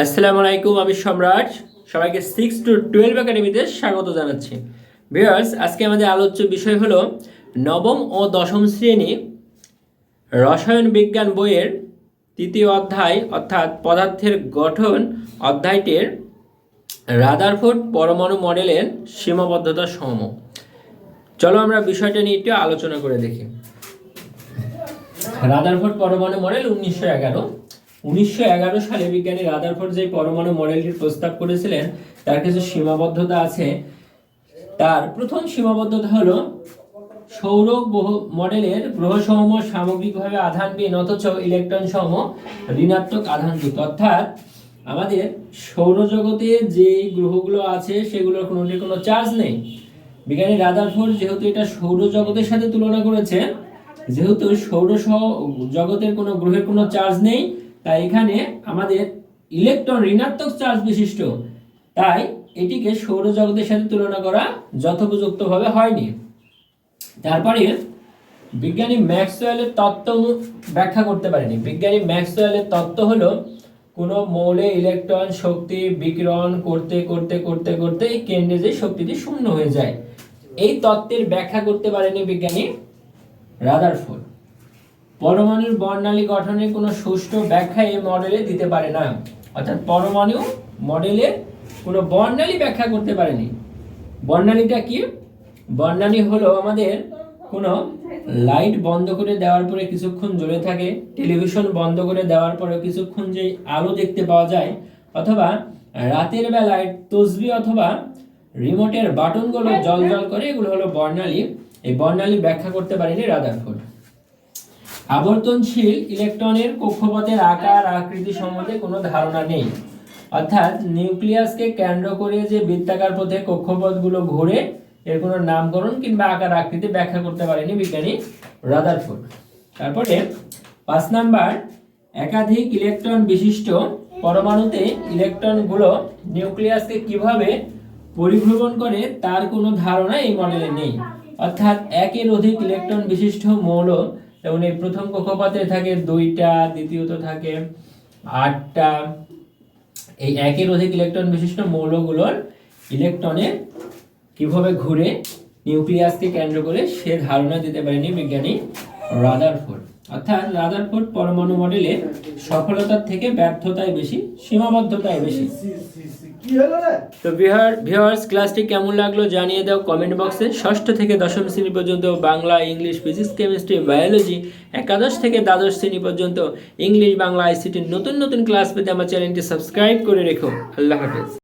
আসসালামু আলাইকুম, আমি সম্রাট। সবাইকে সিক্স টু টুয়েলভ একাডেমিতে স্বাগত জানাচ্ছি। ভিউয়ার্স আজকে আমাদের আলোচ্য বিষয় হলো নবম ও দশম শ্রেণি রসায়ন বিজ্ঞান বইয়ের তৃতীয় অধ্যায়, অর্থাৎ পদার্থের গঠন অধ্যায়টির রাদারফোর্ড পরমাণু মডেলের সীমাবদ্ধতা সম চলো আমরা বিষয়টা নিয়ে একটু আলোচনা করে দেখি। রাদারফোর্ড পরমাণু মডেল উনিশশো এগারো। উনিশশো এগারো সালে বিজ্ঞানী রাদারফোর্ড যে পরমাণু মডেলটি প্রস্তাব করেছিলেন, তার কিছু সীমাবদ্ধতা আছে। তার প্রথম সীমাবদ্ধতা হলো সৌর মডেলের গ্রহসমূহ সামগ্রিকভাবে আধানবিহীন, অথচ ইলেকট্রন সমূহ ঋণাত্মক আধানযুক্ত অর্থাৎ আমাদের সৌরজগতে যে গ্রহগুলো আছে, সেগুলোর কোনোটির কোনো চার্জ নেই। বিজ্ঞানী রাদারফোর্ড যেহেতু এটা সৌরজগতের সাথে তুলনা করেছে যেহেতু সৌর সহ- জগতের কোনো গ্রহের কোনো চার্জ নেই তাই এখানে আমাদের ইলেকট্রন ঋণাত্মক চার্জ বিশিষ্ট। তাই এটিকে সৌরজগতের সাথে তুলনা করা যথোপযুক্তভাবে হয়নি। তারপরে বিজ্ঞানী ম্যাক্সওয়েলের তত্ত্ব ব্যাখ্যা করতে পারেনি। বিজ্ঞানী ম্যাক্সওয়েলের তত্ত্ব হলো, কোনো মৌলে ইলেকট্রন শক্তি বিকিরণ করতে করতে করতে করতে এই কেন্দ্রে যে শক্তিটি শূন্য হয়ে যায়। এই তত্ত্বের ব্যাখ্যা করতে পারেনি বিজ্ঞানী রাদারফোর্ড। পরমাণুর বর্ণালী গঠনের কোনো সুষ্ঠু ব্যাখ্যা এই মডেলে দিতে পারে না। অর্থাৎ পরমাণু মডেলে কোনো বর্ণালী ব্যাখ্যা করতে পারেনি। বর্ণালীটা কি? বর্ণালী হলো আমাদের কোনো লাইট বন্ধ করে দেওয়ার পরে কিছুক্ষণ জ্বলে থাকে, টেলিভিশন বন্ধ করে দেওয়ার পরে কিছুক্ষণ যে আলো দেখতে পাওয়া যায়, অথবা রাতের বেলায় তসবি অথবা রিমোটের বাটনগুলো জল জল করে, এগুলো হলো বর্ণালী। এই বর্ণালী ব্যাখ্যা করতে পারেনি রাদারফোর্ড। আবর্তনশীল ইলেকট্রনের কক্ষপথের আকার আকৃতি সম্বন্ধে কোনো ধারণা নেই। অর্থাৎ নিউক্লিয়াসকে কেন্দ্র করে যে বৃত্তাকার পথে কক্ষপথগুলো ঘুরে, এর কোনো নামকরণ কিংবা আকার আকৃতি ব্যাখ্যা করতে পারেনি বিজ্ঞানী রাদারফোর্ড। তারপরে পাঁচ নাম্বার, একাধিক ইলেকট্রন বিশিষ্ট পরমাণুতে ইলেকট্রনগুলো নিউক্লিয়াসকে কীভাবে পরিভ্রমণ করে তার কোনো ধারণা এই মডেলে নেই। অর্থাৎ একের অধিক ইলেকট্রন বিশিষ্ট মৌল যেমন এই প্রথম কক্ষপথে থাকে, দুইটা, দ্বিতীয়ত থাকে, আটটা। এই একের অধিক ইলেকট্রন বিশিষ্ট মৌলগুলোর ইলেকট্রনে কীভাবে ঘুরে নিউক্লিয়াসকে কেন্দ্র করে সে ধারণা দিতে পারেনি বিজ্ঞানী রাদারফোর্ড। অর্থাৎ রাদারফোর্ড পরমাণু মডেলে সফলতার থেকে ব্যর্থতাই বেশি সীমাবদ্ধতাই বেশি। কি হলো রে? তো বিহার ভিউয়ার্স ক্লাসটি কেমন লাগল জানিয়ে দাও কমেন্ট বক্সে। ষষ্ঠ থেকে দশম শ্রেণি পর্যন্ত Bangla English physics chemistry biology একাদশ থেকে দ্বাদশ শ্রেণি পর্যন্ত ইংলিশ বাংলা আইসিটির নতুন নতুন ক্লাস পেতে আমার চ্যানেলটি সাবস্ক্রাইব করে রেখো। আল্লাহ হাফেজ।